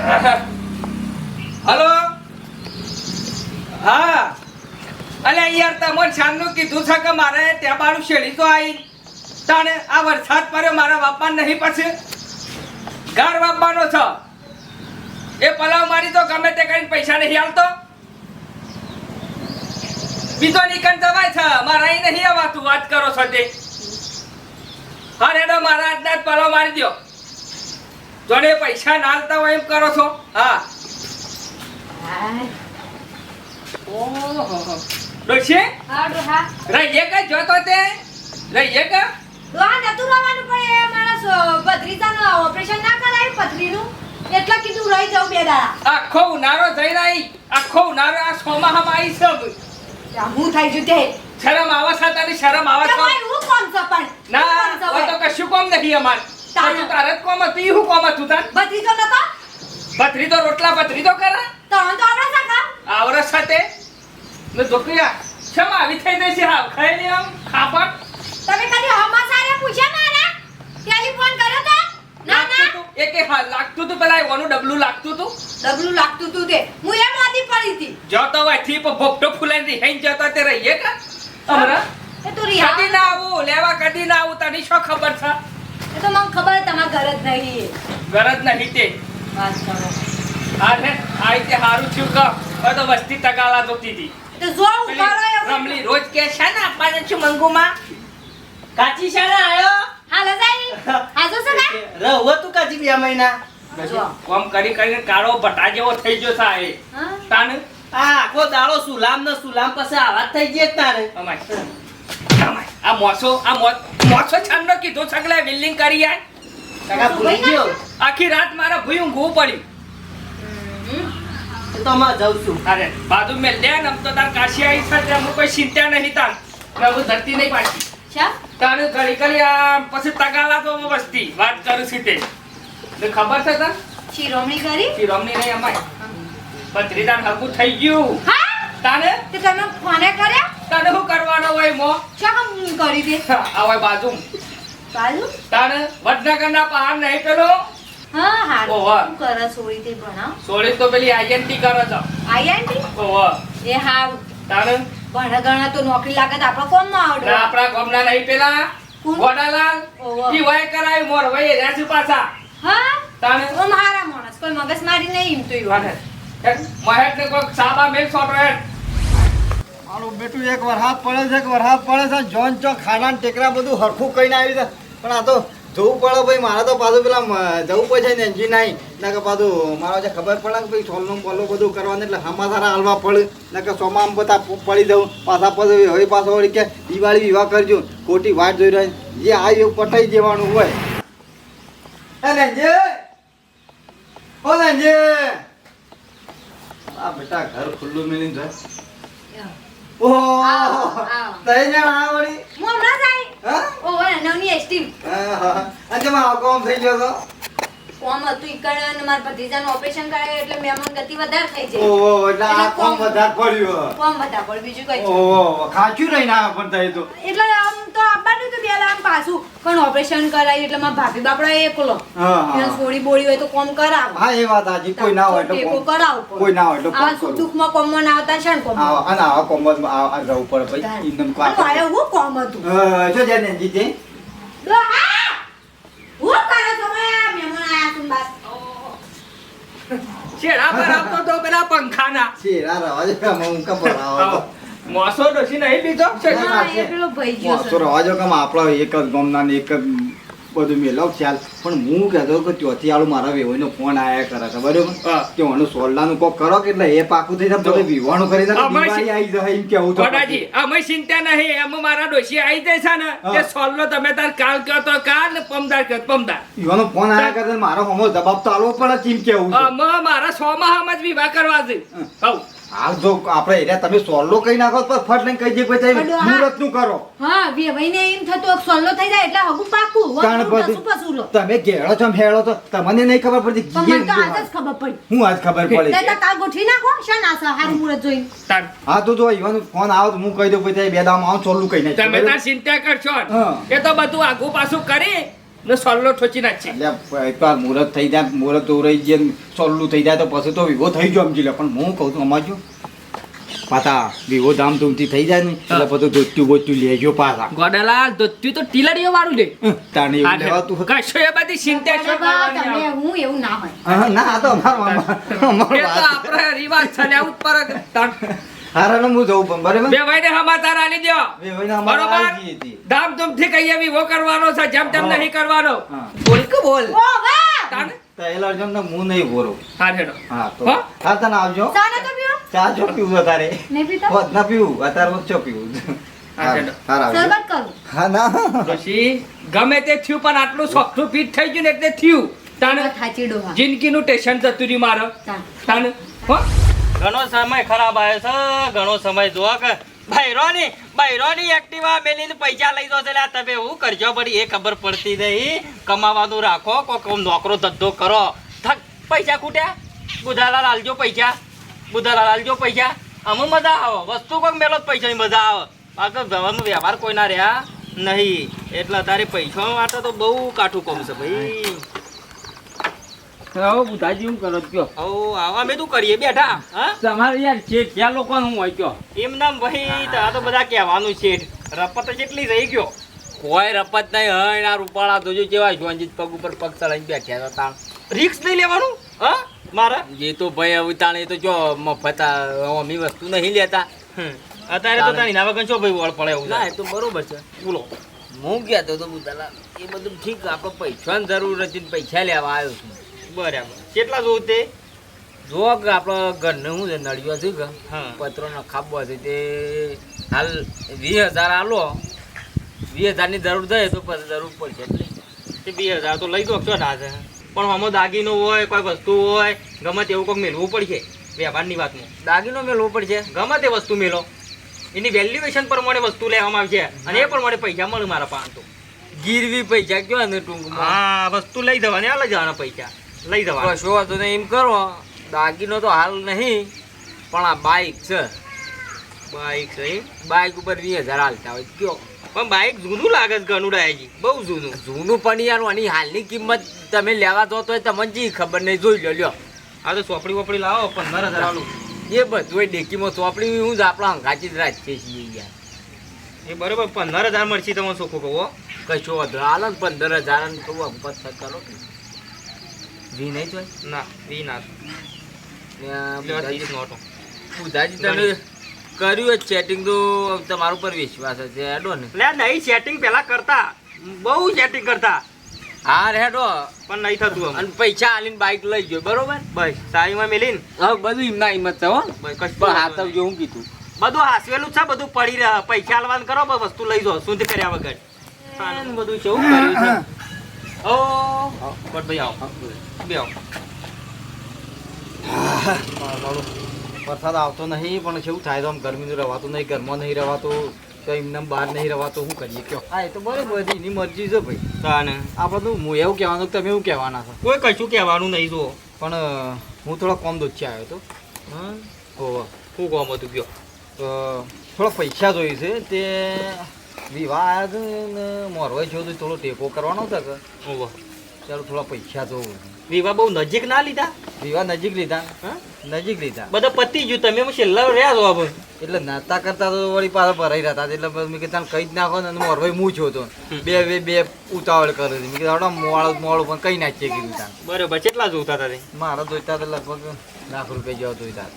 Hello? હા. અલે, યાર તમને શામનું કીધું છે કે મારે ત્યાં બાળું શેરી તો આવી તાણે આ વરસાદ પડ્યો, મારા બાપા નહીં પછી ઘર બાપાનો છે. એ પલાવ મારી તો ગમે તે કરીને પૈસા નહીં આવતો. બીજો નીકળ જવાય છે. મારા અહીં નહીં આવાતું. વાત કરો છો તે. હા રેડો મારા આજના જ પલાવ મારી દ્યો. જોડે પૈસા ના આલતા હોય એમ કરો છો? હા. ઓહો. ડોશી? હા ડોહા. જોતો તે રહીએ એક ડોહા નતું રવાનું પણ એ મારા ભત્રીજાનું ઓપરેશન ના કરાયું પથરીનું એટલે કીધું રહી જાઉં બે દાડા. આખો ઉનાળો જઈ રહી. આખો ઉનાળો આ સોમાહામાં આવી સબ હું થઈ જુ તે. શરમ આવા છે તને શરમ આવા છે? હું કોણ છે પણ? ના તો કશું કોમ નથી અમાર. તારે. તારું જ કોમ હતું હું કોમ હતું તાર? ભત્રીજો નતો? પથરી તો રોટલા પથરી તો કરે. તો હું તો આવડે સાકા આવરસ સાથે? ને દોકિયા શમ આવી થઈ ગઈ છે હા ખાઈ લે આમ ખાપટ તમે કદી હમાસારે પૂછ્યા મારા? ટેલિફોન કર્યો તો? ના ના. તું? એકે હા લાગતું તું પેલા ઓનું ડબલું લાગતું તું? ડબલું લાગતું તું તે. હું એમ વાદી પડી હતી. જતો હોયથી પર ભોગટો રહી રિહાઈને જતા તે રહીએ કા? અમરા એ તું રિયા કદી ના આવું લેવા કદી ના આવું તને શું ખબર છે? એ તો મને ખબર તમારા ઘર જ નહીં. જ નહીં તે. વાત કરો. હા ને આ રીતે હારું થયું કા હવે તો વસ્તી તગાલા જોતી હતી. તો જો ઉભારો એવું રમલી રોજ કે છે ને આપવાને છું મંગુમાં? કાચી છે ને આયો? હા લજાઈ. હાજો છે ને? રહો તું કાજી બે મહિના. કોમ કરી કરીને કાળો ભટા જેવો થઈ ગયો છે આ તાને? આ આખો દાડો સુલામ ને સુલામ પછી આવા થઈ ગઈ તારે અમાય આ મોસો આ મોસો છાનનો કીધો સગલે બિલ્ડિંગ કરી આય. કાકા ભૂલી ગયો? આખી રાત મારા ભૂઈ ઊંઘવું પડ્યું. તો માં જઉં છું. અરે બાજુ મે લે ને તો તાર કાશી આવી છે તે હું કોઈ ચિંતા નહીં તાર. પ્રભુ ધરતી નહીં પાછી શા? તારે ઘડી કરી આ પછી તગાલા તો વસ્તી. વાત કરું છું તે. ને ખબર છે તને? શિરોમણી કરી શિરોમણી નહીં અમાય. પત્રીદાન હકું થઈ ગયું. હા? તાને? તે તમે ફોને કર્યા? તાને શું કરવાનો હોય મો? શા કામ કરી દે. આ હોય બાજુ. બાજુ? તાને વડનગરના પહાડ નહીં પેલો? હા હા. શું કરે સોરી તે ભણાવ સોળી તો પેલી આઈએનટી કરે છે. આઈએનટી ઓહો એ હા તાને? ભણા ગણા તો નોકરી લાગે તો આપણા કોમમાં ના આવડે આપણા ગામના નહીં પેલા. ગોડાલાલ ઈ વય કરાય મોર વય રહ્યા પાછા. હા? તાને? ઓ મારા માણસ કોઈ મગજ મારી નહીં ઈમ તો ઈ વાત. મહેક ને કોઈક સાબા મેલ સોટો હેડ મારું બેટું એક વરસાદ પડે છે એક વરસાદ પડે છે. જોન ચો ખાના ટેકરા બધું હરખું કહીને આવી છે. પણ આ તો જવું પડે ભાઈ, મારે તો પાછું પેલા જવું પડશે ને એન્જિન આવી ના કે પાછું મારો જે ખબર પડે કે ભાઈ સોલનું બોલો બધું કરવાનું એટલે સમાધારા હાલવા પડે. ના કે સોમાં બધા પડી દઉં પાછા પછી હવે પાછો વળી કે દિવાળી વિવાહ કરજો. ખોટી વાટ જોઈ રહી જે આ એવું પટાઈ દેવાનું હોય. એ જે ઓ જે આ બેટા ઘર ખુલ્લું મેલીને જાય ઓહો. તઈ ને આ વળી. હું હમણાં જાય હા? ઓ હોય નવની એસટી હા, હા. આજે માં આવો કોમ થઈ ગયો તો? કોમ હતું ઈકણ અને મારા ભત્રીજાનું ઓપરેશન કરાયું એટલે મહેમાન ગતિ વધારે થઈ જાય. ઓહો એટલે આ કોમ કોમ- વધારે પડ્યું કોમ વધારે પડ્યું બીજું કઈ ઓહો ખાચું રહી ના પણ તઈ તો. એટલે આમ તો આપવાનું તો પેલા આમ પાછું પણ ઓપરેશન કરાય એટલે મારા ભાભી બાપડા એકલો. હા, હા. થોડી બોડી હોય તો કોમ કરાવ. હા એ વાત આજી કોઈ ના હોય તો કોમ કરાવ કોઈ ના હોય તો આ કોમ સુખ કરવું. દુઃખમાં કોમમાં ના આવતા છે ને કોમ આવા અને આ કોમ આ આ જવું પડે ભાઈ. ઇન્દમ કો મારે હું કોમ હતું? જો જેને જીતે હા! હું કરો છો મહેમાન આયા છે બસ. શેડા પર આવતો તો પેલા પંખાના. શેરા રવા જો હું કપડ આવો. મોસો ડોસી નહીં લીધો? હા, પેલો ભાઈ ગયો મોસો રવા જો કે આપણો એક જ ગામના ને એક જ બધું મેલો ખ્યાલ. પણ હું કહેતો કે ત્યાંથી આલું મારા વેવાઈનો ફોન આયા કરે છે બરાબર? ઓનું સોલ્લાનું કોક કરો કે એટલે એ પાકું થઈ જાય બધું વિવાણું કરી દિવાળી આવી જાય એમ કેવું તો અમે ચિંતા નહીં એમ મારા ડોસી આવી જાય છે ને. તે સોલ્લો તમે તાર કાલ કહો તો કાલ ને પમદાર તો પમદાર. ઈવાનો ફોન આયા કરે મારો હમો જવાબ તો આલવો પડે કેમ કેવું અમે મારા સો માં જ વિવાહ કરવા છે. હઉ હાલ જો આપણે એને તમે સોલ્લો કહી નાખો તો ફટ લઈને કહી દે ભાઈ તમે મુહૂર્તનું કરો. હા વેવાઈને એમ થતું કે સોલ્લો થઈ જાય એટલે હગું પાકું. કારણ પછી તમે ઘેડો છો ને તો તમને નહીં ખબર પડતી. મને તો આજ જ ખબર પડી. હું આજ ખબર પડી. એટલે કાલ ગોઠવી નાખો શા ના હારું મુહૂર્ત જોઈ હા તો જો ઈવન ફોન આવો તો હું કહી દઉં ભાઈ બે દામ આવો સોલ્લું કહી નાખીશ તમે? તાર ચિંતા કરશો એ તો બધું આગુ પાછું કરી ને સોલ્લો ઠોચી નાખશે એટલે આ મુહૂર્ત થઈ જાય મુહૂર્ત દોરાઈ જાય સોલ્લું થઈ જાય તો પછી તો વિવો થઈ ગયો સમજી લે પણ હું કહું છું અમાજો પાતા પાછા વિવો ધામધૂમથી થઈ જાય ને એટલે બધું ધોત્યું બોત્યું લેજો પાછા ગોડાલાલ ધોત્યું તો ટીલડીઓ વાળું લે તાણે એવું લેવાતું. કશો એ બધી ચિંતા આવે? હું એવું ના હોય ના તો અમારો અમારો એ તો આપણે રિવાજ છે ને ઉપર. હારા ને હું જઉં પણ બરાબર? બે ભાઈને સમાચાર આલી દ્યો. બે ભાઈને અમારે બરોબર? ધામ ધૂમથી કહીએ વો કરવાનો છે જેમ તેમ નહીં કરવાનો. બોલ કે બોલ. ઓ વાહ તાને તો એલા જો ને હું નહીં ભોરો હા હેડો. હા તો હા? તને આવજો. ચા નતો પીઓ ચા જો પીવું અત્યારે નહીં પીતા? હોત ના પીવું અત્યારે હોત ચો પીવું. ના. ગમે તે થયું પણ આટલું સોખું ફીટ થઈ ગયું ને એટલે થયું. ડોહા. જિંદગીનું ટેન્શન જતું રહ્યું મારે. ઘણો સમય ખરાબ આવ્યો છે. ઘણો સમય જોવા કે ભાઈરોની બૈરોની એક્ટિવા મેલીને પૈસા લઈ દો છે એટલે તમે હું કરજો પડી એ ખબર પડતી નહીં. કમાવાનું રાખો, કોક નોકરો ધંધો કરો. થક પૈસા ખૂટ્યા? બુધાલા લાલજો પૈસા. બુધાલા લાલજો પૈસા. અમુ મજા આવે. વસ્તુ કોક મેલો જ પૈસાની મજા આવે. બાકી ભવાનો વ્યવહાર કોઈ ના રહ્યા. નહીં. એટલે તારે પૈસા માટે તો બહુ કાઠું કહું છે ભાઈ. હવે બુધાજી હું કરો કયો હવ આવા. અમે તું કરીએ? બેઠા. હા? તમારે યાર છે ક્યાં લોકો હું હોય કયો? એમ નામ ભાઈ તો આ તો બધા કહેવાનું છે. રપત જ એટલી રહી ગયો. કોઈ રપત નહીં હણ આ રૂપાળા તો જો કેવા જોનજીત પગ ઉપર પગ ચડાઈને બેઠા હતા રિક્સ નહીં લેવાનું? હા? મારા? એ તો ભાઈ હવે તાણ એ તો જો મફત અમી વસ્તુ નહીં લેતા. અત્યારે તો તારી છો ભાઈ વળ પડે એવું ના એ તો બરોબર છે. બોલો. હું ગયા તો બુધાલા એ બધું ઠીક આપણે પૈસાની જરૂર હતી ને પૈસા લેવા આવ્યો છું. બરાબર. કેટલા જોવું તે? જો કે આપણે ઘરને છે નળિયો છે કે હા. પત્રો નખાબો છે તે હાલ વીસ હજાર આલો. વીસ હજારની જરૂર થાય તો પછી જરૂર પડશે એટલે. તે બે હજાર તો લઈ દો છો ના છે પણ આમાં દાગીનો હોય કોઈ વસ્તુ હોય ગમે તેવું કોઈક મેળવું પડશે વ્યવહારની વાતમાં દાગીનો મેળવો પડશે? ગમે તે વસ્તુ મેળો. એની વેલ્યુએશન પ્રમાણે વસ્તુ લેવામાં આવશે અને એ પ્રમાણે પૈસા મળે મારા પાસે તો. ગીરવી પૈસા કયો ને ટૂંકમાં? હા વસ્તુ લઈ દેવાની હાલ જવાના પૈસા. લઈ જવા કશો વાંધો નહીં એમ કરો દાગીનો તો હાલ નહીં પણ આ બાઈક છે. બાઈક છે બાઈક ઉપર વીસ હજાર હાલતા હોય. કયો? પણ બાઈક જૂનું લાગે છે ઘણું ડાયજી બહુ જૂનું. જૂનું પણ યાર આની હાલની કિંમત તમે લેવા તો તોય તમને જી ખબર નહીં. જોઈ લો લ્યો. આ તો ચોપડી વોપડી લાવો પંદર હજાર આલું એ બધું ડેકીમાં ચોપડી હું જ આપણા હંગાચી જ રાખીએ છીએ યાર એ બરોબર પંદર હજાર મળશે તમે શું કહો કશો વધારે હાલ પંદર હજાર કહું અગપત કરો વી નહીં જોઈ ના વી ના બુધાજી તમે કર્યું જ સેટિંગ તો તમારા ઉપર વિશ્વાસ છે હેડો ને. લે નહીં સેટિંગ પહેલા કરતા. બહુ સેટિંગ કરતા. હા હેડો. પણ નહીં થતું અને પૈસા આલીને બાઈક લઈ ગયો બરોબર? બસ સાઈમાં મેલીને. હા બધું એમના હિંમત છે હો. કશું હાથ. જો હું કીધું. બધું હાસવેલું છે બધું પડી રહ્યા પૈસા આલવાનું કરો વસ્તુ લઈ જાઓ. શુદ્ધ કર્યા વગર? બધું કેવું કર્યું છે. ઓ બટ ભાઈ આવો બે આવો વરસાદ આવતો નહીં પણ કેવું થાય તો આમ ગરમીનું રવાતું નહીં ઘરમાં નહીં રહેવાતું તો એમને બહાર નહીં રહેવાતું શું કરીએ કયો હા એ તો બરોબર એની મરજી છે ભાઈ તાને આપણે તો હું એવું કહેવાનું તમે એવું કહેવાના છો કોઈ કશું કહેવાનું નહીં જુઓ પણ હું થોડો કોમ દોચ્ચે આવ્યો હતો હા શું કોમ હતું કયો થોડા પૈસા જોઈએ છે તે વિવાહ ને મોરવાઈ તો થોડો ટેકો કરવાનો હતો કે. ઓહો. ચાલો થોડા પૈસા તો વિવાહ બહુ નજીક ના લીધા? વિવાહ નજીક લીધા. હા? નજીક લીધા. બધા પતી ગયું તમે છેલ્લા રહ્યા છો આપણે એટલે નાતા કરતા તો વળી પાછા ભરાઈ રહ્યા હતા. એટલે મેં કીધું કઈ જ નાખો ને. મોરવાઈ હું છો તો. બે બે બે ઉતાવળ કરે છે મેં કીધું મોડું મોડું પણ કઈ નાખીએ કીધું તા. બરોબર. કેટલા જોતા હતા? મારા જોઈતા હતા લગભગ લાખ રૂપિયા જેવા જોઈતા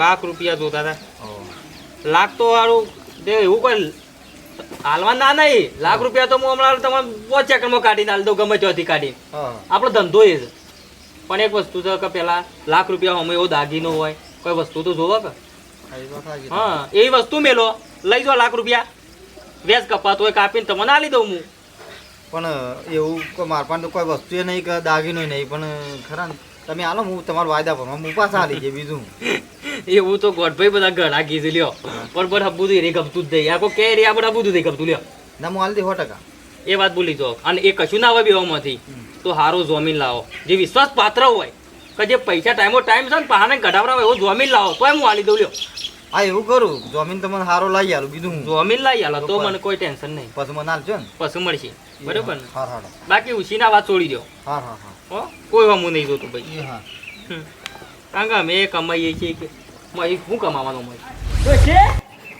લાખ રૂપિયા જોતા હતા? લાખ તો વાળું એવું કોઈ હાલવા ના નહીં. લાખ રૂપિયા તો હું હમણાં તમારે પાંચ સેકન્ડમાં કાઢીને હાલ દઉં ગમે ત્યાંથી કાઢી આપણો ધંધો એ છે. પણ એક વસ્તુ છે કે પેલા લાખ રૂપિયા અમે એવો દાગીનો હોય કોઈ વસ્તુ તો જોવો કે? હા, એ વસ્તુ મેલો. લઈ જાઓ લાખ રૂપિયા. વ્યાજ કપાતો હોય કાપીને તમને આલી દઉં હું. પણ એવું કોઈ માર પાસે તો કોઈ વસ્તુ નહીં કે દાગીનો નહીં પણ ખરા ને. તમે આલો હું તમારો વાયદા પર હું પાછા આલી છે બીજું. એવું તો ગોઠભાઈ બધા ઘણા કીધું લ્યો. પણ પણ હબું એ ગમતું જ નહીં. આખો કે રે આપણે હબું નહીં ગમતું લ્યો. ના હું હાલતી સો ટકા. એ વાત ભૂલી જો અને એ કશું ના આવે બેમાંથી તો સારું જોમીન લાવો. જે વિશ્વાસ પાત્ર હોય કે જે પૈસા ટાઈમો ટાઈમ છે ને પહાને ગઢાવડા હોય એવું જોમીન લાવો. તોય હું હાલી દઉં લ્યો. હા એવું કરું. જમીન તમને સારો લાવી આલું બીજું જમીન લઈ આલો તો તો મને કોઈ ટેન્શન નહીં. પછી મને હાલજો ને. પછી મળશે. બરોબર ને? બાકી ઉછીના વાત છોડી દો હા હા. હા? કોઈ વામું નહીં જોતું ભાઈ. એ હા. હમ. કારણ કે અમે કમાઈએ છીએ કે શું કમાવાનો મય? છે?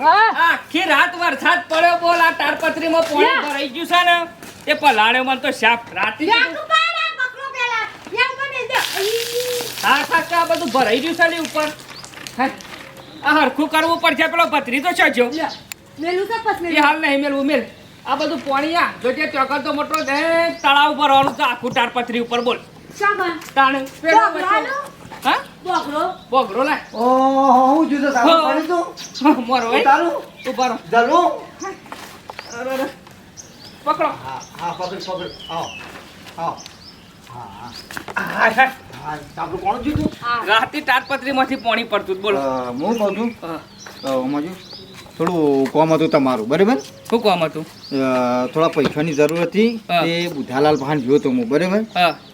હા. આખી રાત વરસાદ પડ્યો બોલ આ તાડપત્રીમાં પાણી ભરાઈ ગયું છે ને? એ પલાળ્યો મને તો સાફ રાતી. હા સાચા આ બધું ભરાઈ ગયું છે ને ઉપર. હે? આ હરખું કરવું પડશે પેલો પથરી તો છે મેલું છે પસ હાલ નહીં મેલવું મેલ. આ બધું પાણી આ જો જે ચોકર તો મોટો દે તળાવ ઉપર ભરવાનું છે. આખું તાડપત્રી ઉપર બોલ? તાણ? હા? બોગરો? બોગરો લાય. ઓહો હું જોતો સારું પડી તું? મોરો તારું? અરે, અરે. પકડો. હા હા પકડ પકડ. આવો. આવો. રાતે તાડપત્રીમાંથી પાણી પડતું. બોલો. હું કહું છું થોડું કોમ હતું તમારું બરાબર? શું કામ હતું? થોડા પૈસાની જરૂર હતી એ બુધાલાલ ભાન જોયો તો હું બરાબર?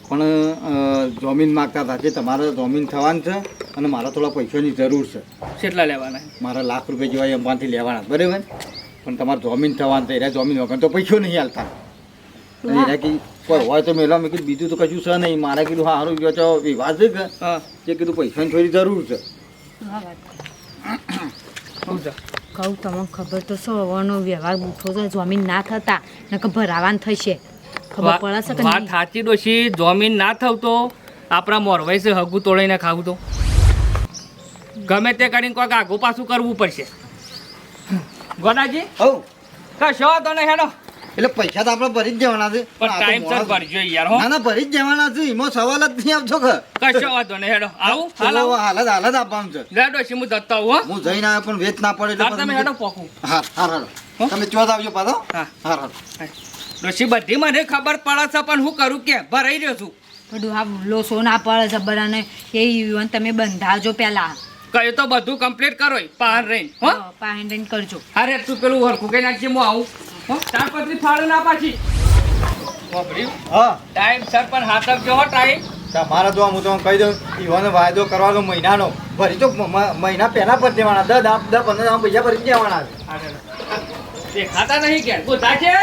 પણ જમીન માગતા હતા કે તમારે જમીન થવાનું છે અને મારે થોડા પૈસાની જરૂર છે. કેટલા લેવાના? મારા લાખ રૂપિયા જેવા અંબાથી લેવાના બરાબર? પણ તમારે જમીન થવાનું છે એના જમીન વગર તો પૈસો નહીં હાલતા. એના કી કોઈ હોય તો મેલા મેં કીધું બીજું તો કશું છે નહીં. મારે કીધું હા સારું ગયો છો વિવાદ છે કે? કીધું પૈસાની થોડી જરૂર છે. કહું તમને ખબર તો શું હવાનો વ્યવહાર બૂઠો છે જમીન ના થતા નકર ભરાવાન થશે. ખબર પડે છે કે વાત? સાચી ડોશી જમીન ના થવ તો આપણા મોરવાઈ છે હગું તોડીને ખાવું તો. ગમે તે કરીને કોઈક આગું પાછું કરવું પડશે. ગોડાજી હવ કશો તને નહીં હેડો. એટલે પૈસા તો આપણે ભરી જ જવાના છે. પણ ટાઈમ સર ભરજો યાર હો. ના ના ભરી જ જવાના છે. એમાં સવાલ જ નહીં આવશો કે. કશો વાંધો નહીં હેડો. આવું હાલ આવો હાલ જ હાલ જ આપવાનું છે. લે છે હું જતો આવું હું. જઈને આવ્યો પણ વેચ ના પડે એટલે તમે હેડો પોકું હા હા હાલો. તમે ચોથ આવજો પાછો? હા. હા હાલો. ડોશી બધી મને ખબર પડે છે પણ હું કરું કે? ભરાઈ રહ્યો છું. બધું આ લોસો ના પડે છે બધાને. એ યુવાન તમે બંધાજો પેલા. કયો તો બધું કમ્પ્લીટ કરો પાહન રહીને હો. પાહન રહીને કરજો. અરે તું પેલું હરખું કઈ નાખજે હું આવું. હો તારપત્રી ફાળો ના પાછી. હા. ટાઈમ સર પણ હાથ જો ટાઈમ તમારા તો હું તમને કહી દઉં ઈવાનો વાયદો કરવાનો મહિનાનો. ભરી તો મહિના પહેલા પર દેવાના દસ દસ દસ પંદર આમ પૈસા ભરી દેવાના. છે દેખાતા નહીં કે? બુધા છે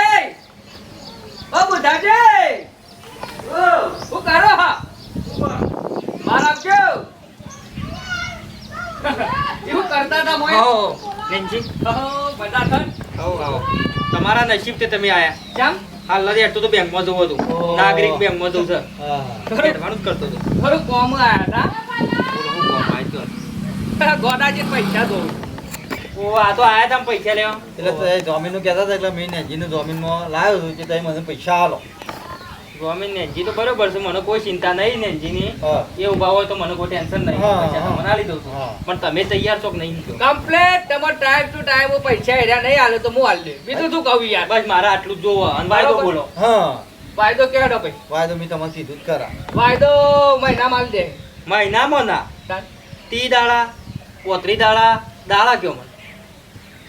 ઓ બુધાજે ઓ શું કરો હા? મારા આપજો. એવું કરતા હતા મોય આવો નેનજી ઓહો, બધા થન આવો આવો તમારા નસીબ તે તમે આયા. કેમ હાલ નથી હેઠતો તો બેંકમાં જવું હતું. નાગરિક બેંકમાં જવું છે. હા હેઠવાનું જ કરતો હતો. થોડું કોમ આયા હતા? હું કોમ આવ્યો હતો. ગોડાજી પૈસા દો. ઓ આ તો આયા તા પૈસા લેવા. એટલે જમીનનું કહેતા હતા એટલે મેં નેજીનું જમીનમાં લાવ્યો છું કે તમે મને પૈસા આલો. ગવર્મેન્ટ નેનજી તો બરોબર છે મને કોઈ ચિંતા નહીં નેનજીની. એ ઊભા હોય તો મને કોઈ ટેન્શન નહીં. હા, પૈસા મને આલી દઉં છું. પણ તમે તૈયાર છો કે નહીં? કમ્પ્લેટ તમારે ટાઈમ ટુ ટાઈમ પૈસા હેર્યા નહીં આલે તો હું આલ દે. બીજું શું કહું યાર? બસ મારે આટલું જ જોવો. અને વાયદો બોલો. હા. વાયદો કેવો ભાઈ? વાયદો મેં તમને સીધું જ કરા. વાયદો મહિનામાં આલ દે. મહિનામાં ના. તી દાડા પોતરી દાડા દાડા કયો મને?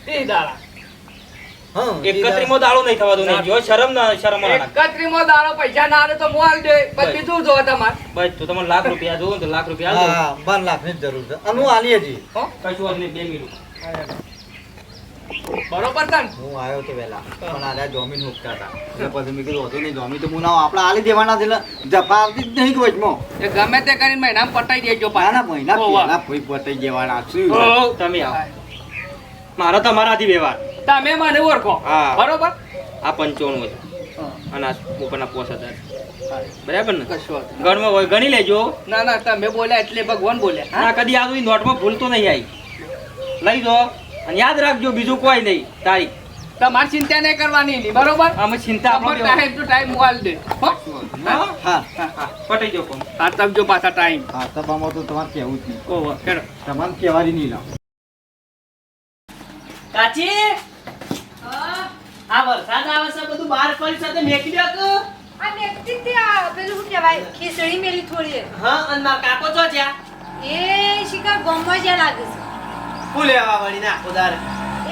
તી દાડા. એકત્રીમો દાડો નહીં થવા દો નહીં જો શરમ ના શરમ એકત્રીમો દાડો પૈસા ના આવે તો હું આવી દે. બસ. પછી બીજું જો તમારે. બસ તો તમને લાખ રૂપિયા જોવો તો લાખ રૂપિયા હા બાર લાખની જરૂર છે. અને હું આલી હજી કશું નહીં, બે મિનિટ. બરોબર છે હું આવ્યો તો વેલા પણ આલ્યા જમીન હુકતા હતા. એટલે પછી મેં કીધું હતું નહીં જમીન તો હું ના આપણે આલી દેવાના છે જફા આવતી જ નહીં વચમાં. એ ગમે તે કરીને મહિના પટાઈ દેજો ના ના મહિના. પહેલા પટાઈ દેવાના શું તમે આવો. મારો તમારાથી વ્યવહાર. તમે મને ઓળખો. બરોબર? આ પંચાણું છે. અને આ ઉપરના પોસ હજાર. બરાબર ને. ગણમાં હોય ગણી લેજો. ના ના તમે બોલ્યા એટલે ભગવાન બોલ્યા. હા? કદી આ નોટમાં ભૂલતો નહીં આવી લઈ દો અને યાદ રાખજો બીજું કોઈ નહીં. તારીખ. તમારે ચિંતા નહીં કરવાની નહીં બરોબર? અમે ચિંતા આપણો ટાઈમ ટુ ટાઈમ મોકલ દે. હા? હા? હા પટાઈ દો ફોન હા તમજો પાછા ટાઈમ હા સભામાં તો તમારે કહેવું જ નહીં. ઓહો હેડો. તમારે કહેવાની નહીં લાવ. કાચી? આ આવે પાણી સાથે મેકી દો કે? આ મેકતી તે પેલું શું કહેવાય? ખીચડી મેલી થોડી હા અને માર કાકો છો જ્યાં. એ શિકાર ગમવા જ્યાં લાગે છે. હું લેવા વાળી ના ઉધાર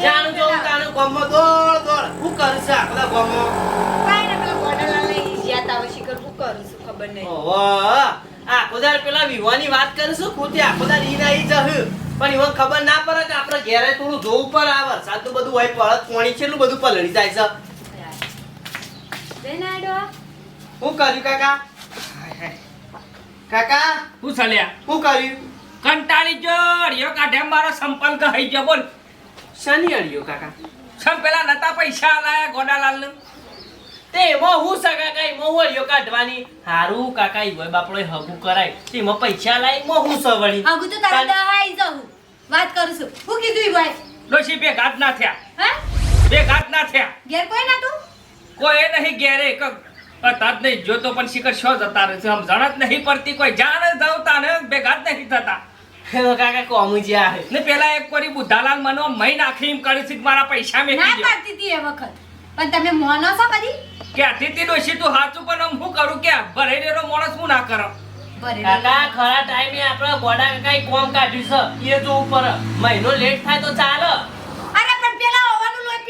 જાણું જો તાનું ગમો દોડ દોડ હું કરું છું આખલા ગમો કાઈ ને પેલા ગોડાલા લઈ જ્યા તાવ શિકાર હું કરું છું ખબર નહીં. ઓહો આ ઉધાર પેલા વિવાની વાત કરું છું ખોટી આખો દાર ઈ ના ઈ જહ. પણ એમાં ખબર ના પડે કે આપણે ઘેરે થોડું જોવું પડે આ વરસાદ તો બધું હોય પડત પાણી એટલું બધું પલળી જાય છે. બેન આડો શું કર્યું કાકા? કાકા? હું સલ્યા હું કર્યું? કંટાળી જો અડિયો કાઢે મારો સંપર્ક કહી ગયો બોલ. શની અડ્યો કાકા? સમ પેલા નતા પૈસા લાયા ગોડાલાલ તે એમાં હું સગા કાઈ મો વળ્યો કાઢવાની. હારું કાકા ઈ હોય બાપડો હગુ કરાય. તેમાં પૈસા લાઈ મો હું સવળી વળી? હગુ તો તારા દહાઈ જાઉં વાત કરું છું. હું કીધું ઈ ભાઈ ડોશી બે ઘાટ ના થયા. હે? બે ઘાટ ના થયા. ઘેર કોઈ ના તું કોઈ નહીં ઘેરે જ નહીં જોતો પણ શિખર શો જતા રહે છે આમ જ નહીં પડતી કોઈ જાણે દવતા ને ભેગા જ નહીં થતા. કાકા કોમું જે આવે ને પેલા એક કોરી બુધાલાલ મનો મહી નાખી એમ કરી છે મારા પૈસા મેં ના પાડતી હતી એ વખત. પણ તમે મોનો છો કદી? કે ડોશી તું હાચું પણ આમ હું કરું કે ભરેલો માણસ હું ના કરો? કાકા ખરા ટાઈમે આપણે ગોડા કાકા કોમ કાઢ્યું છે? એ જોવું ઉપર મહિનો લેટ થાય તો ચાલે.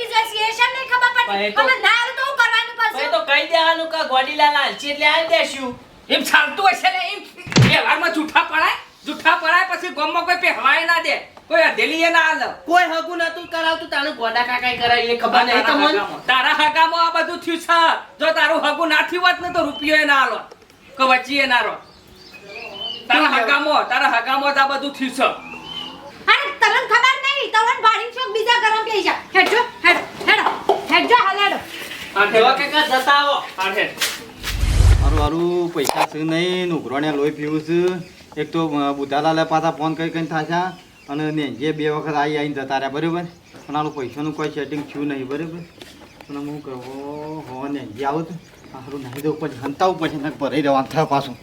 લોહી જશે એ શેમ નહીં ખબર પડતી? તો- ના તો કરવાનું પછી તો કહી દેવાનું કે ગોડીલા લાલચી એટલે આવી દેશું. એમ ચાલતું હશે ને એમ? વ્યવહારમાં જૂઠા પડાય? જૂઠા પડાય પછી ગોમમાં કોઈ પહેવાય ના દે. કોઈ અધેલી ના હાલ. કોઈ હગું નતું કરાવતું તારું ગોડા કાકા કરાવી એ ખબર નહીં તમને? તારા હગામાં આ બધું થયું છે. જો તારું હગું ના થયું હોત ને તો રૂપિયો એ ના હાલો. કે વચ્ચી એ ના રહો તારા હગામાં તારા હગામાં આ બધું થયું છે. અરે તમને ખબર નહીં તમને ભાડી છોક બીજા ગરમ બેસી જા. હેડજો હેડ હેડો હેડજો હાલાડો. એવા કાકા જતા આવો આઠે. અરુ અરુ પૈસા છે નહીં નુકરોને લોહી પીવું છું. એક તો બુધાલાલે પાછા ફોન કરી કરીને થાશા અને ને જે બે વખત આવી આવીને જતા રહ્યા બરાબર? પણ આનું પૈસાનું કોઈ સેટિંગ થયું નહીં બરાબર? અને હું કહું હો ને જે આવું તો સારું નહીં દઉં પછી હંતાવું પછી ને ભરાઈ રહેવાનું થાય પાછું.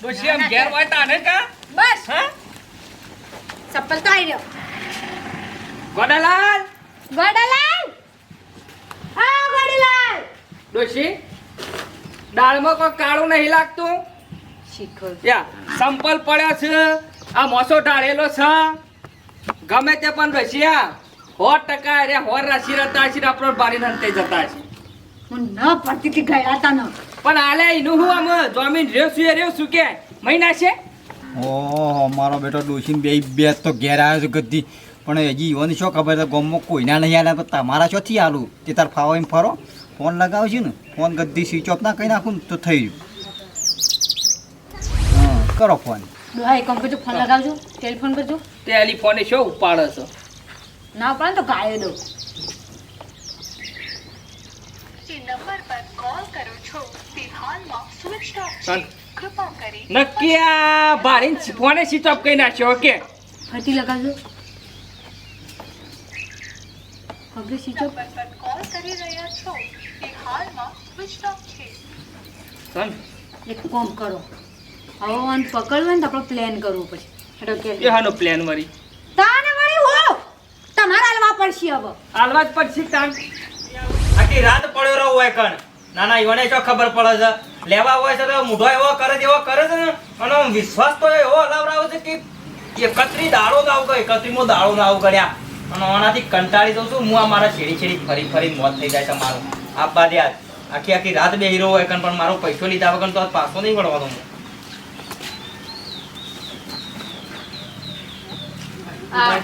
ડોશી આમ ઘેર હોય તાને કા? બસ. હા? ચપ્પલ તો આવી રહ્યો. ગોડાલાલ? ગોડાલાલ? હા ગોડાલાલ. ડોશી દાળમાં કોઈ કાળું નહીં લાગતું? શીખો. યા સંપલ પડ્યો છે. આ મોસો ઢાળેલો છે. ગમે તે પણ રશિયા સો ટકા અરે હોર રાશી રતા છે આપણો બારી નંતે જતા છે હું ન પડતી હતી ગયા તા ન. પણ આલે એનું હું આમ જમીન રેવ શું એ રેવ શું કે મહિના છે? ઓહો મારો બેટો ડોસીને બે બે તો ઘેર આવ્યો છે ગદ્દી. પણ હજી ઈવોની શું ખબર છે ગામમાં કોઈના નહીં આવ્યા પણ તમારા શોથી આલું? તે તાર ફાવો એમ ફરો ફોન લગાવશે ને. ફોન ગદ્દી સ્વિચ ઓફ ના કરી નાખું ને તો થઈ ગયું. હા કરો ફોન. ડોહા એક કામ કરજો ફોન લગાવજો ટેલિફોન કરજો. ટેલિફોને શું ઉપાડે છે? ના પડે તો ગાયો દો નંબર પર કોલ કરો છો નક્કી આ ભારીને ફોને સ્વિચ ઓફ કરી નાખ્યો ઓકે? ફરીથી લગાવજો. હવે સ્વિચ ઓફ કોલ કરી રહ્યા છો. તે હાલમાં સ્વિચ ઓફ છે. સન એક કોમ કરો. હવે આને પકડવું હોય ને તો આપણે પ્લાન કરવું પછી. હેડો કે. એ હાનો પ્લાન વળી. તાને વળી હો! તમારે હાલવા પડશે હવે. હાલવા જ પછી તાન. આખી રાત પડ્યો રહો હોય કણ. ના ના ઈવોને શું ખબર પડે છે? લેવા હોય છે તો મૂઢો એવો કરે છે એવો કરે છે ને? અને વિશ્વાસ તો એવો હલાવડાવે છે કે એકત્રી દાડો ના આવું એકત્રીમો દાડો ના આવું કર્યા. અને આનાથી કંટાળી દઉં છું હું આ મારા છેડી છેડી ફરી ફરી મોત થઈ જાય છે મારું. આ બાદ આખી આખી રાત બે હીરો હોય પણ મારો પૈસો લીધા વગર તો પાછો નહીં વળવાનો હું.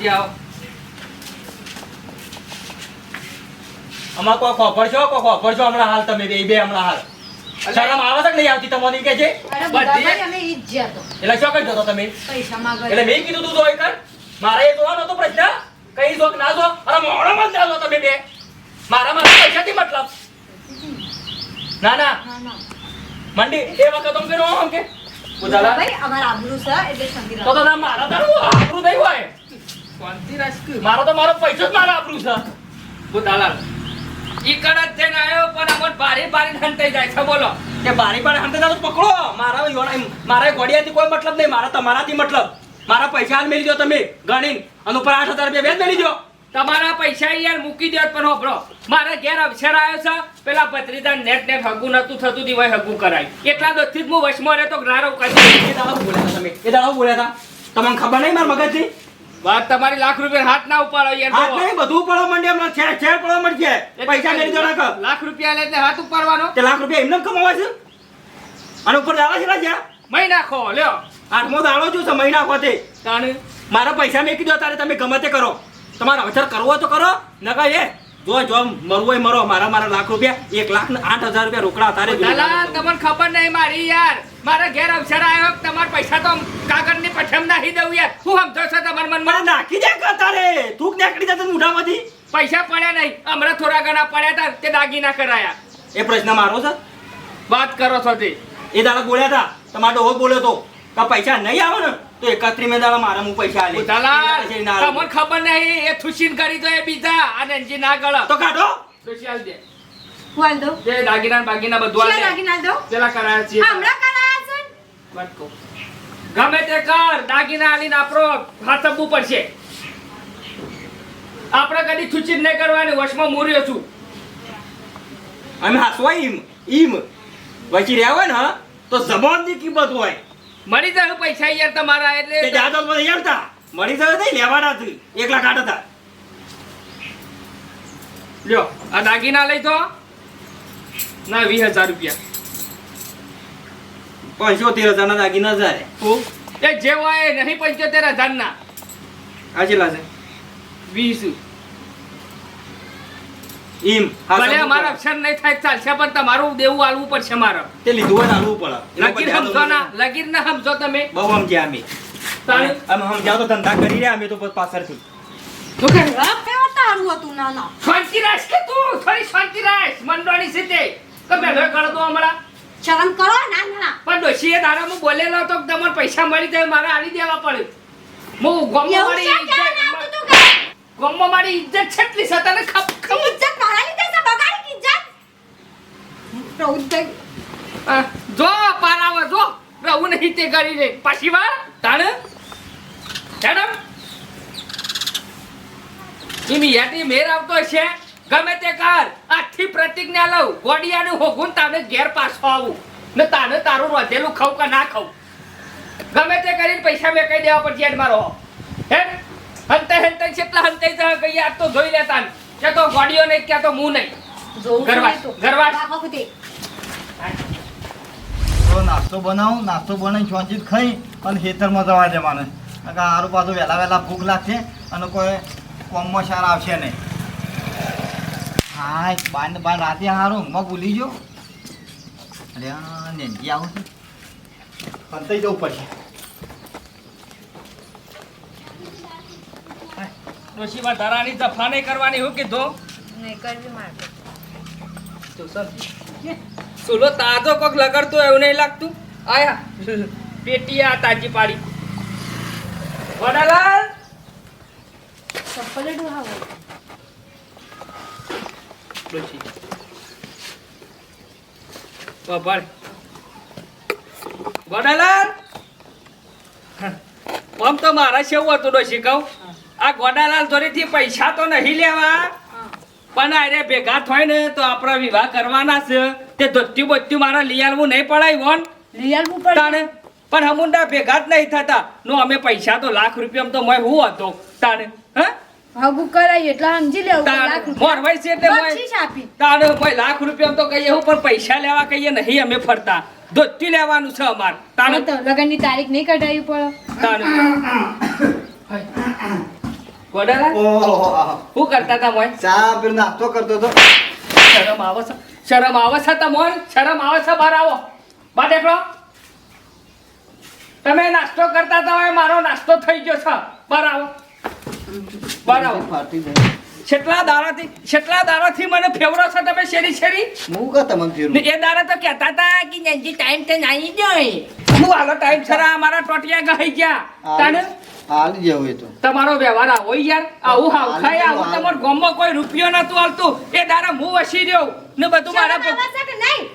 આવો. આમાં કોઈ ખબર છો કોઈ ખબર છો હમણાં હાલ તમે બે બે હમણાં હાલ. શરમ આવે છે કે નહીં આવતી તમને કે છે? એટલે શું કહી જતો તમે? એટલે મેં કીધું તું જોઈ કર. મારે એ જોવાનો હતો પ્રશ્ન. કઈ જોક ના જો અરે મોડો મત ચાલો તમે બે. મારા મારા પૈસાથી મતલબ. ના ના. મંડી એ વખત હું કર્યો આમ કે? ઉજાલા ભાઈ અમારા આબરૂ છે એટલે શાંતિ તો તો ના મારા તારું આબરૂ નહીં હોય. મારો તો મારો પૈસો જ મારો આબરૂ છે. બુધાલાલ ઈ કડક થઈને આવ્યો પણ અમર બારી બારી હંતાઈ જાય છે બોલો. કે બારી બારી હંતે તો પકડો. મારા મારા ઘોડિયાથી કોઈ મતલબ નહીં મારા તમારાથી મતલબ. મારા પૈસા હાલ મેલી દો તમે ગણીને. અને ઉપર આઠ હજાર રૂપિયા વેચ મેલી દો. તમારા પૈસા યાર મૂકી દો પણ હોભળો. મારે ઘેર અક્ષર આવ્યો છે પેલા ભત્રીજા નેટ નેટ હગું નતું થતું હોય હગું કરાય. એટલા દોસ્તી જ હું વશમાં રહેતો ગ્રારો કરી એ દાડો બોલ્યા હતા તમે એ દાડા બોલ્યા હતા. તમને ખબર નહીં મારા મગજથી? વાત તમારી લાખ રૂપિયા હાથ ના ઉપાડો યાર હાથ નહીં બધું પડવા માંડ્યા હમણાં છે છેડ પડવા માંડશે. પૈસા મેલી દો નાખ. લાખ રૂપિયા લઈને હાથ ઉપાડવાનો? તે લાખ રૂપિયા એમને કમાવા છે? અને ઉપર દાવા છે રાજા? મહી નાખો લ્યો. આઠમો દાડો છું છે મહિના ખોતે તાણે. મારા પૈસા મેં કીધો તારે તમે ગમે તે કરો. તમારે અવસર કરવો તો કરો. નકા એ જો જો મરવું હોય મરો. મારા મારા લાખ રૂપિયા એક લાખ ને આઠ હજાર રૂપિયા રોકડા તારે તમને ખબર નહીં મારી યાર. મારા ઘેર અવસર આવ્યો તમાર પૈસા તો કાગળની પઠેમ નાખી દઉં યાર. શું સમજો છો તમારા મને નાખી દે તારે તું નીકળી જતો મોઢામાંથી પૈસા પડ્યા નહીં. હમણાં થોડા ઘણા પડ્યા હતા તે દાગીના કરાયા. એ પ્રશ્ન મારો છે? વાત કરો છો તે. એ દાડા બોલ્યા હતા તમારો ડોહો બોલ્યો તો કે પૈસા નહીં આવે ને તો એકત્રી મેં દાડા મારા હું પૈસા આલે. ઉતાલા તમને ખબર નહીં એ થુશીન કરી તો એ બીજા અને એનજી ના ગળ. તો કાઢો. ખુશી આલ દે. વાલ દો જે દાગીના ને બાગીના બધું આલ. દે દાગીના આલ દો પેલા કરાયા છે હમણાં કરાયા ગમે તે કર દાગીના આલીને આપણો હાથબવું પડશે. આપણે કદી થુચી નહીં કરવાની વશમાં મૂર્યો છું. અમે હાસવા ઈમ? ઈમ? વચી રહ્યા હોય ને તો જબાનની કિંમત હોય. મળી જાય પૈસા યાર તમારા તે એટલે જાદવ બધા યારતા મળી જાય નહીં લેવાના હતી એક લાખ આઠ હતા લ્યો. આ દાગીના લઈ તો ના વીસ હજાર રૂપિયા. પંચોતેર હજારના દાગીના જાય. એ જે હોય એ નહીં પંચોતેર હજાર ના આ કેટલા છે? વીસ ઈમ ભલે અમારા અક્ષર નહીં થાય ચાલશે પણ તમારું દેવું આલવું પડશે મારે. તે લીધું હોય આલવું પડે. લગીર સમજો ના લગીર ના સમજો તમે. બહુ સમજ્યા અમે. અમે સમજાવ તો ધંધા કરી રહ્યા અમે તો પાછળથી. તો કે તારું હતું ના ના શાંતિ રાખ કે તું? થોડી શાંતિ રાખ મંડોળી સીતે. તમે હવે કરો તો હમણાં શરમ કરો ના ના. પણ ડોશીએ દાડા હું બોલેલો તો કે તમારે પૈસા મળી જાય મારે આલી દેવા પડે. હું ગોમો મારી ઇજ્જત તું મારી ઇજ્જત છેટલી છે તને ખપ ઇજ્જત મારા લીધે છે બગાડી ઇજ્જત? પ્રૌદ્ધ જો પારાવ જો. રહું નહીં તે કરી રે પાછી વાર તાણ. મેડમ એમ યાટી મેર આવતો છે ગમે તે કર. આથી પ્રતિજ્ઞા લઉં. ગોડિયાનું હોગું તાને ઘેર પાછો આવું. ને તાને તારું રોધેલું ખાવ કે ના ખાવ ગમે તે કરીને પૈસા મેં કહી દેવા પર જેડ મારો. હે? હંતે હંતે કેટલા હંતે જા ગઈ આ તો જોઈ લેતા કે તો ગોડિયો નહીં કે તો હું નહીં. ગરવાશ. ગરવાશ. નાસ્તો બનાવું નાસ્તો બનાવી ચોંચી ખાઈ અને ખેતરમાં જવા દે મને કારણ કે હારું પાછું વહેલા વહેલા ભૂખ લાગશે અને કોઈ કોમમાં સાર આવશે નહીં. હા બાંધ બાંધ રાતે હારું ઊંઘમાં ભૂલી ગયો. અરે આ નેનકી આવું છું. ફંતાઈ જવું પડશે. ડોશીમાં ધરાની જફા નહીં કરવાની હું કીધું. નહીં કરવી મારે. તો સર સુલો તાજો કોક લગડતો એવું નહીં લાગતું? આયા પેટીયા તાજી પાડી. વડાલાલ! ચપ્પલ ડુહાવો ડોશી બાબાળ વડાલાલ આમ તો મારા શેવું હતું ડોશી કહું આ ગોડાલાલ જોડેથી પૈસા તો નહીં લેવા. પણ અરે ભેગા થાય ને તો આપણા વિવાહ કરવાના છે. તે ધોત્યું બોત્યું મારા લઈ નહીં પડાય વોન. રિયલ ઉપર પણ હમુંડા ભેગા જ નહીં થતા. નો અમે પૈસા તો લાખ રૂપિયા તો મેં હું હતો. તારે હે? હગુ કરાય એટલે સમજી લેવું લાખ રૂપિયા. છે તે બક્ષિસ આપી. તારે કોઈ લાખ રૂપિયા તો કહીએ હું પણ પૈસા લેવા કહીએ નહીં અમે ફરતા. ધોતી લેવાનું છે અમાર. તારે તો લગનની તારીખ નહીં કઢાવી પડે. તાણે. વડાલા ઓહો શું કરતા તા મોય? ચા પેલો નાસ્તો કરતો તો શરમ આવે છે. શરમ આવે છે તમોન શરમ આવે છે બહાર આવો. બા દેખલો તમે નાસ્તો કરતા હતા મારો નાસ્તો થઈ ગયો છે. બહાર આવો. બહાર ફાટી જાય છેટલા દાડાથી છેટલા દાડાથી મને ફેવરો છો તમે શેરી શેરી? હું કા તમને ફેરું એ દાડા તો કહેતા હતા કે નંજી ટાઈમ તે નાઈ જાય. હું હાલો ટાઈમ સરા અમારા ટોટિયા ગઈ ગયા. તાને? હાલ જેવું એ તો. તમારો વ્યવહાર આવો યાર. આવું હાવ ખાય આવું. તમારા ગામમાં કોઈ રૂપિયો નતું હાલતું એ દાડા હું વસી રહ્યો. ને બધું મારા નહીં?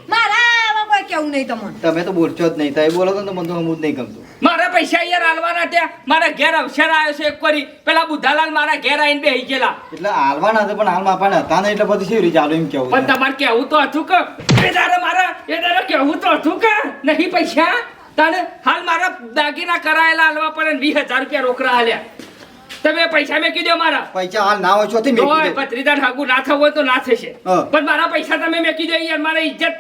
કોઈ કેવું નહીં તમને? તમે તો બોલશો જ નહીં. તમે બોલો તો મને તો હમું જ નહીં ગમતું. મારા પૈસા યાર હાલવાના ત્યાં મારા ઘેર અવસર આવ્યો છે એક કરી પેલા બુધાલાલ મારા ઘેર આવીને બેહી ગયેલા. એટલે હાલવાના હતા પણ હાલમાં આપણને હતા ને એટલે બધું શેરી ચાલુ એમ કેવું પણ તમારે કેવું તો હતું કે એ તારે મારા એ તારે કેવું તો હતું કે નહીં પૈસા? તને હાલ મારા દાગીના કરાયેલા હાલવા પડે ને વીસ હજાર રૂપિયા રોકડા હાલ્યા. તમે પૈસા મેં કીધો મારા. પૈસા હાલ ના હોય છો મેકી હોય દે. પત્રીદાર ઠાકુર ના થવું હોય તો ના થશે. પણ મારા પૈસા તમે મેં કીધો યાર મારા ઇજ્જત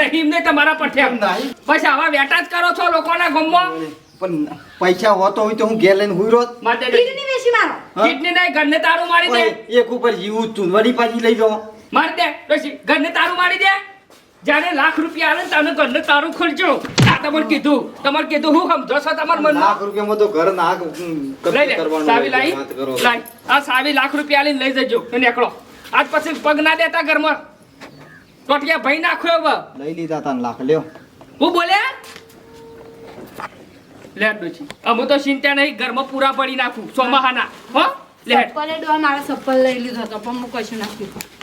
નહીં એમને તમારા પર ઠેમ. નહીં. પછી આવા વેટા જ કરો છો લોકોના ગમમાં પણ પૈસા હોતો હોય તો હું ઘેર લઈને હુઈ રોત માટે કિડની વેચી મારો. કિડની નહીં ઘરને તારું મારી દે. એક ઉપર જીવું તું વળી પાછી લઈ જાઓ મારી દે પછી ઘરને તારું મારી દે. જ્યારે લાખ રૂપિયા આવે ને તને ઘરને તારું ખર્ચો આ તમારે કીધું તમારે કીધું હું સમજો છો તમાર મનમાં? લાખ રૂપિયામાં તો ઘર નાક લઈ લે સાવી લાઈ. લાઈ. આ સાવી લાખ રૂપિયા લઈને લઈ જજો નીકળો. આજ પછી પગ ના દેતા ઘરમાં. ટોટિયા ભાઈ નાખ્યો હવે. લઈ લીધા તા લાખ લ્યો. હું બોલે? લે ડોચી અમે તો ચિંતા નહીં ઘરમાં પૂરા પડી નાખું. સોમાહાના હો? લે ચપ્પલે ડો મારા ચપ્પલ લઈ લીધો તો પણ હું કશું નાખ્યું.